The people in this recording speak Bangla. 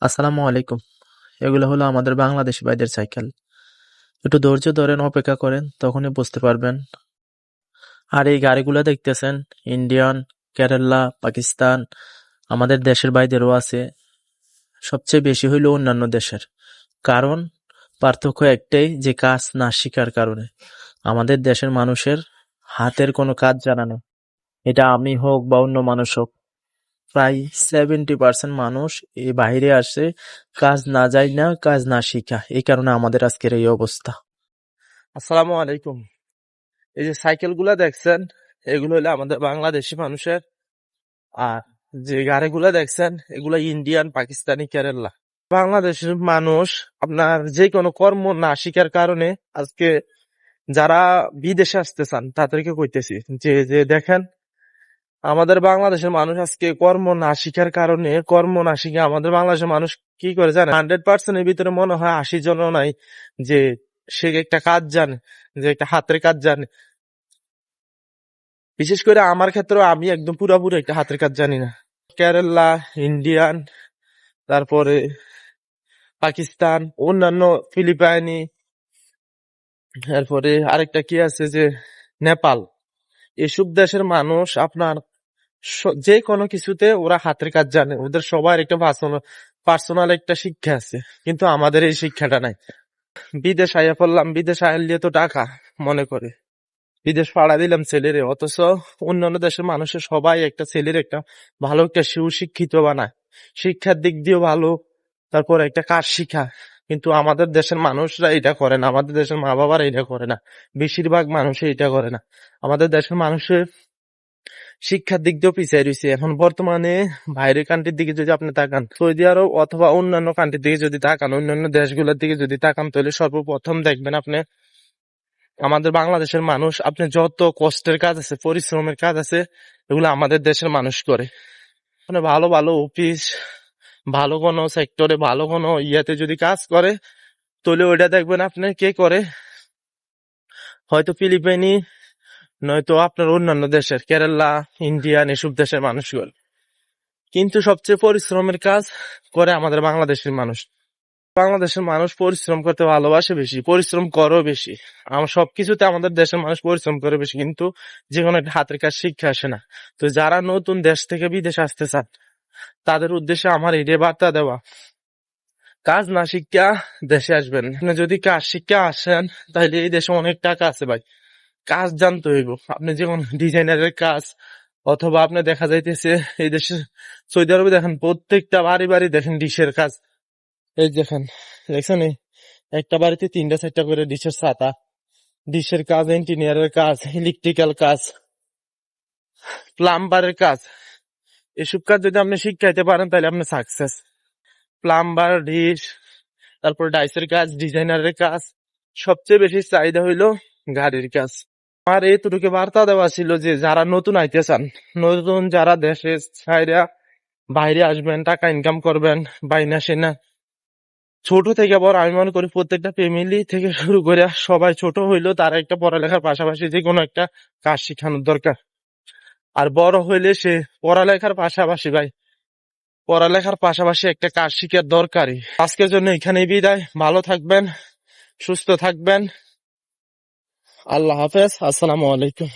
আসসালামু আলাইকুম। এগুলো হলো আমাদের বাংলাদেশি ভাইদের সাইকেল। একটু ধৈর্য ধরেন অপেক্ষা করেন, তখনই বুঝতে পারবেন। আর এই গাড়িগুলো দেখতেছেন, ইন্ডিয়ান, কেরালা, পাকিস্তান, আমাদের দেশের ভাইদেরও আছে। সবচেয়ে বেশি হইল অন্যান্য দেশের। কারণ, পার্থক্য একটাই, যে কাজ না শিকার কারণে। আমাদের দেশের মানুষের হাতের কোনো কাজ জানা নেই। এটা আমি হোক বা অন্য মানুষ হোক প্রায় সেভেন্টি পার্সেন্ট মানুষ এই বাইরে আসে। কাজ না যায় না, কাজ না শিখা। এই কারণে আমাদের আজকের এই অবস্থা। আসসালামু আলাইকুম। এই যে সাইকেলগুলা দেখছেন, এগুলো হলো আমাদের বাংলাদেশি মানুষের। আর যে গাড়িগুলা দেখছেন, এগুলো ইন্ডিয়ান পাকিস্তানি কেরালা বাংলাদেশের মানুষ আপনার যে কোনো কর্ম না শিকার কারণে আজকে যারা বিদেশে আসতে চান, তাদেরকে কইতেছি যে যে দেখেন আমাদের বাংলাদেশের মানুষ আজকে কর্ম না শিখার কারণে কর্ম না শিখে আমাদের বাংলাদেশের মানুষ কি করে জানে হান্ড্রেড পার্সেন্টের ভিতরে মনে হয় আশি জন নাই যে সে একটা কাজ জানে, যে একটা হাতের কাজ জানে। বিশেষ করে আমার ক্ষেত্রে আমি একদম পুরোপুরি একটা হাতের কাজ জানি না। কেরালা, ইন্ডিয়ান, তারপরে পাকিস্তান, অন্যান্য ফিলিপাইনি তারপরে আরেকটা কি আছে যে নেপাল। এসব দেশের মানুষ আপনার যে কোনো কিছুতে ওরা হাতের কাজ জানে। ওদের সবার একটা পার্সোনাল একটা শিক্ষা আছে। কিন্তু আমাদের এই শিক্ষাটা নাই। বিদেশ আইয়া পড়লাম, বিদেশ আইলে তো টাকা, মনে করে। বিদেশ পাড়া দিলাম ছেলেরে, অথচ অন্যান্য দেশের মানুষের সবাই একটা ছেলের একটা ভালো একটা সুশিক্ষিত বানায়। শিক্ষার দিক দিয়েও ভালো, তারপর একটা কাজ শিখা কিন্তু আমাদের দেশের মানুষরা এটা করে না, আমাদের দেশের মা বাবারা এটা করে না, বেশিরভাগ মানুষই এটা করে না। আমাদের দেশের মানুষের শিক্ষার দিক দিয়েও পিছিয়ে রয়েছে। এখন বর্তমানে বাইরের কান্ট্রির দিকে যদি আপনি তাকান, সৌদি আরব অথবা অন্যান্য কান্ট্রির দিকে যদি তাকান, অন্যান্য দেশগুলোর দিকে যদি তাকান, তাহলে সর্বপ্রথম দেখবেন আপনি, আমাদের বাংলাদেশের মানুষ, আপনি যত কষ্টের কাজ আছে, পরিশ্রমের কাজ আছে, এগুলো আমাদের দেশের মানুষ করে। মানে ভালো ভালো অফিস ভালো কোনো সেক্টরে ভালো কোনো ইয়াতে যদি কাজ করে, তাহলে ওইটা দেখবেন আপনি কে করে? হয়তো ফিলিপাইনি, নয়তো আপনার অন্যান্য দেশের, কেরালা, ইন্ডিয়ান এসব দেশের মানুষগুলো। কিন্তু সবচেয়ে পরিশ্রমের কাজ করে আমাদের বাংলাদেশের মানুষ। বাংলাদেশের মানুষ পরিশ্রম করতে ভালোবাসে বেশি, পরিশ্রম করো বেশি। আমার সবকিছুতে আমাদের দেশের মানুষ পরিশ্রম করে বেশি, কিন্তু যে কোনো একটা হাতের কাজ শিক্ষা আসে না। তো যারা নতুন দেশ থেকে বিদেশে আসতে চান তাদের উদ্দেশ্যে আমার এই বার্তা দেওয়া। কাজ না শিক্ষা দেশে আসবেন। আপনি যদি কাজ শিক্ষা আসেন, তাহলে এই দেশে অনেক টাকা আছে ভাই। কাজ জানতে হইব। আপনি যেমন ডিজাইনারের কাজ, অথবা আপনি দেখা যাইতেছে এই দেশে সৌদি আরবে দেখেন, প্রত্যেকটা বাড়ি বাড়ি দেখেন ডিশের কাজ। এই দেখেন, দেখছেন একটা বাড়িতে তিনটা চারটা করে ডিশের ছাতা। ডিশের কাজ, ইঞ্জিনিয়ারের কাজ, ইলেকট্রিক্যাল কাজ, প্লাম্বারের কাজ। এসব কাজ যদি আপনি শিখাইতে পারেন, তাহলে আপনি সাকসেস প্লাম্বার ডিশ তারপর ডাইসের কাজ ডিজাইনারের কাজ, সবচেয়ে বেশি চাহিদা হইল গাড়ির কাজ। আমার এইটুকু বার্তা দেওয়া ছিল যে, যারা নতুন আইতে চান, নতুন যারা দেশে ছাইরা বাইরে আসবেন, টাকা ইনকাম করবেন বাইনা সেনা ছোট থেকে বড়, আমি মনে করি প্রত্যেকটা ফ্যামিলি থেকে শুরু করে সবাই ছোট হইলেও তারা একটা পড়ালেখার পাশাপাশি যে কোনো একটা কাজ শিখানোর দরকার। আর বড় হইলে সে পড়ালেখার পাশাপাশি ভাই, পড়ালেখার পাশাপাশি একটা কাজ শিখার দরকারই। আজকের জন্য এখানেই বিদায়। ভালো থাকবেন, সুস্থ থাকবেন। আল্লাহ হাফেজ। আসসালামু আলাইকুম।